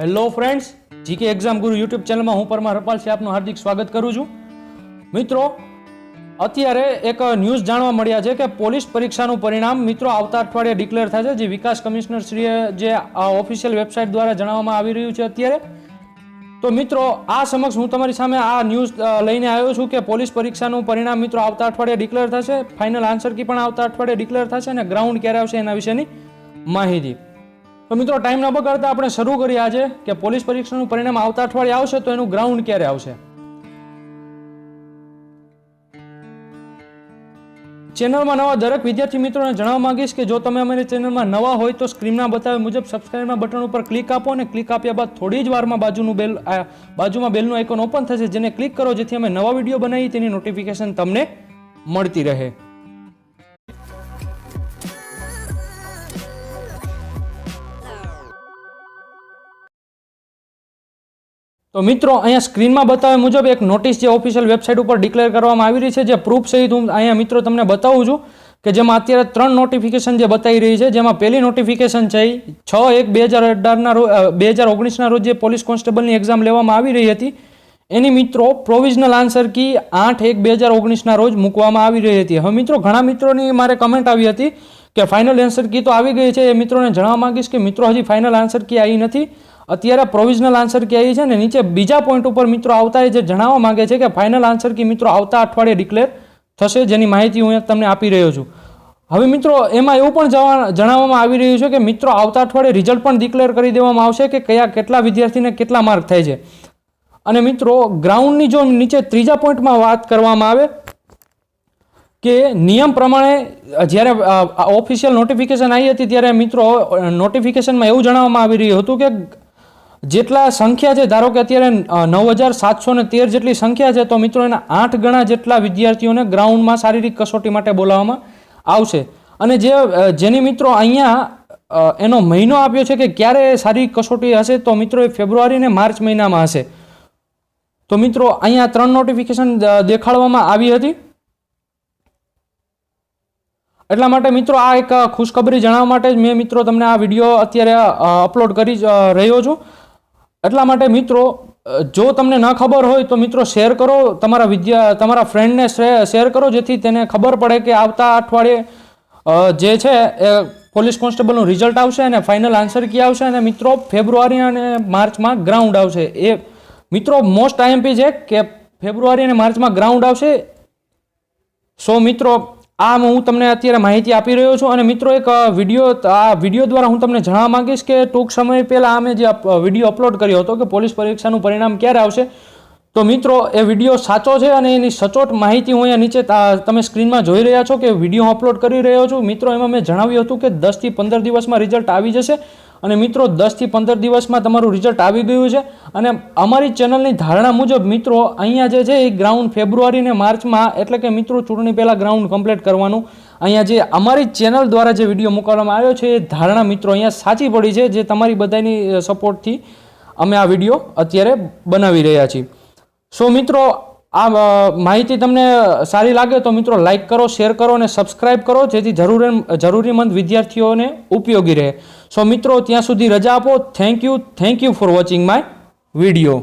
Hello friends GK exam Guru YouTube ચેનલમાં હું પરમાર રપાલસિંહ આપનું હાર્દિક સ્વાગત કરું છું. મિત્રો, અત્યારે એક ન્યૂઝ જાણવા મળ્યા છે કે પોલીસ પરીક્ષાનું પરિણામ મિત્રો આવતા અઠવાડિયે ડિક્લેર થશે જે વિકાસ કમિશનર શ્રીએ જે ઓફિશિયલ વેબસાઇટ દ્વારા જણાવવામાં આવી રહ્યું છે અત્યારે. તો મિત્રો, આ સમક્ષ હું તમારી સામે આ ન્યૂઝ લઈને આવ્યો છું કે પોલીસ પરીક્ષાનું પરિણામ મિત્રો આવતા અઠવાડિયે ડિક્લેર થશે. ફાઇનલ આન્સર કી પણ આવતા અઠવાડિયે ડિક્લેર થશે અને ગ્રાઉન્ડ ક્યારે આવશે એના વિશેની માહિતી. તો મિત્રો ટાઈમ ન બગાડતા આપણે શરૂ કરીએ આજે કે પોલીસ પરીક્ષાનું પરિણામ આવતા અઠવાડિયે આવશે તો એનું ગ્રાઉન્ડ ક્યારે આવશે? ચેનલમાં નવા દરેક વિદ્યાર્થી મિત્રોને જણાવવા માંગીશ કે જો તમે અમારી ચેનલમાં નવા હોય તો સ્ક્રીનમાં બતાવ્યા મુજબ સબસ્ક્રાઇબના બટન ઉપર ક્લિક આપો અને ક્લિક આપ્યા બાદ થોડી જ વારમાં બાજુનું બેલ બાજુમાં બેલનું આઇકોન ઓપન થશે જેને ક્લિક કરો જેથી અમે નવા વીડિયો બનાવીએ તેની નોટિફિકેશન તમને મળતી રહે. તો મિત્રો, અહીંયા સ્ક્રીનમાં બતાવ્યા મુજબ એક નોટિસ જે ઓફિશિયલ વેબસાઇટ ઉપર ડિક્લેર કરવામાં આવી રહી છે, જે પ્રૂફ સહિત હું અહીંયા મિત્રો તમને બતાવું છું કે જેમાં અત્યારે ત્રણ નોટિફિકેશન જે બતાવી રહી છે, જેમાં પહેલી નોટિફિકેશન છે છ એક બે હજાર અઢારના રોજ બે હજાર ઓગણીસના રોજ જે પોલીસ કોન્સ્ટેબલની એક્ઝામ લેવામાં આવી રહી હતી, એની મિત્રો પ્રોવિઝનલ આન્સર કી આઠ એક બે હજાર ઓગણીસના રોજ મૂકવામાં આવી રહી હતી. હવે મિત્રો, ઘણા મિત્રોની મારે કમેન્ટ આવી હતી કે ફાઇનલ આન્સર કી તો આવી ગઈ છે, એ મિત્રોને જણાવવા માગીશ કે મિત્રો, હજી ફાઇનલ આન્સર કી આવી નથી. અત્યારે પ્રોવિઝનલ આન્સર કી આવી છે ને, નીચે બીજા પોઈન્ટ ઉપર મિત્રો આવતા જે જણાવવા માગે છે કે ફાઇનલ આન્સર કી મિત્રો આવતા અઠવાડિયે ડિક્લેર થશે, જેની માહિતી હું તમને આપી રહ્યો છું. હવે મિત્રો, એમાં એવું પણ જણાવવામાં આવી રહ્યું છે કે મિત્રો આવતા અઠવાડિયે રિઝલ્ટ પણ ડિક્લેર કરી દેવામાં આવશે કે કયા, કેટલા વિદ્યાર્થીને કેટલા માર્ક થાય છે. અને મિત્રો ગ્રાઉન્ડની જો નીચે ત્રીજા પોઈન્ટમાં વાત કરવામાં આવે કે નિયમ પ્રમાણે, જ્યારે ઓફિશિયલ નોટિફિકેશન આવી હતી, ત્યારે મિત્રો નોટિફિકેશનમાં એવું જણાવવામાં આવી રહ્યું હતું કે જેટલા સંખ્યા છે, ધારો કે અત્યારે નવ હજાર સાતસો ને તેર જેટલી સંખ્યા છે, તો મિત્રો એના આઠ ગણા જેટલા વિદ્યાર્થીઓને ગ્રાઉન્ડમાં શારીરિક કસોટી માટે બોલાવવામાં આવશે. અને જે જેની મિત્રો અહીંયા એનો મહિનો આપ્યો છે કે ક્યારે શારીરિક કસોટી હશે, તો મિત્રો એ ફેબ્રુઆરી ને માર્ચ મહિનામાં હશે. તો મિત્રો, અહીંયા ત્રણ નોટિફિકેશન દેખાડવામાં આવી હતી. એટલા માટે મિત્રો આ એક ખુશખબરી જણાવવા માટે જ મેં મિત્રો તમને આ વીડિયો અત્યારે અપલોડ કરી રહ્યો છું. એટલા માટે મિત્રો જો તમને ન ખબર હોય તો મિત્રો શેર કરો, તમારા વિદ્યા, તમારા ફ્રેન્ડને શેર કરો, જેથી તેને ખબર પડે કે આવતા અઠવાડિયે જે છે એ પોલીસ કોન્સ્ટેબલનું રિઝલ્ટ આવશે અને ફાઇનલ આન્સર કી આવશે અને મિત્રો ફેબ્રુઆરી અને માર્ચમાં ગ્રાઉન્ડ આવશે. એ મિત્રો મોસ્ટ આઈએમપી છે કે ફેબ્રુઆરી અને માર્ચમાં ગ્રાઉન્ડ આવશે. સો મિત્રો આ હું તમને અત્યારે માહિતી આપી રહ્યો છું અને મિત્રો એક વીડિયો આ વીડિયો દ્વારા હું તમને જણાવવા માંગીશ કે ટૂંક સમય પહેલાં અમે જે વીડિયો અપલોડ કર્યો હતો કે પોલીસ પરીક્ષાનું પરિણામ ક્યારે આવશે, તો મિત્રો એ વીડિયો સાચો છે અને એની સચોટ માહિતી હું અહીંયા નીચે તમે સ્ક્રીનમાં જોઈ રહ્યા છો કે વીડિયો અપલોડ કરી રહ્યો છું. મિત્રો, એમાં મેં જણાવ્યું હતું કે દસથી પંદર દિવસમાં રિઝલ્ટ આવી જશે. અને મિત્રો, દસથી પંદર દિવસમાં તમારું રિઝલ્ટ આવી ગયું છે. અને અમારી ચેનલની ધારણા મુજબ, મિત્રો, અહીંયા જે છે, એ ગ્રાઉન્ડ ફેબ્રુઆરી ને માર્ચમાં એટલે કે મિત્રો, ચૂંટણી પહેલાં ગ્રાઉન્ડ કમ્પ્લીટ કરવાનું. અહીંયા જે અમારી ચેનલ દ્વારા જે વીડિયો મૂકવામાં આવ્યો છે, એ ધારણા, મિત્રો, અહીંયા સાચી પડી છે, જે તમારી બધાની સપોર્ટથી અમે આ વીડિયો અત્યારે બનાવી રહ્યા છીએ. સો મિત્રો આ માહિતી તમને સારી લાગે તો મિત્રો લાઈક કરો શેર કરો અને સબસ્ક્રાઇબ કરો, જેથી જરૂર જરૂરીમંદ વિદ્યાર્થીઓને ઉપયોગી રહે. સો મિત્રો, ત્યાં સુધી રજા આપો. Thank you thank you for watching my video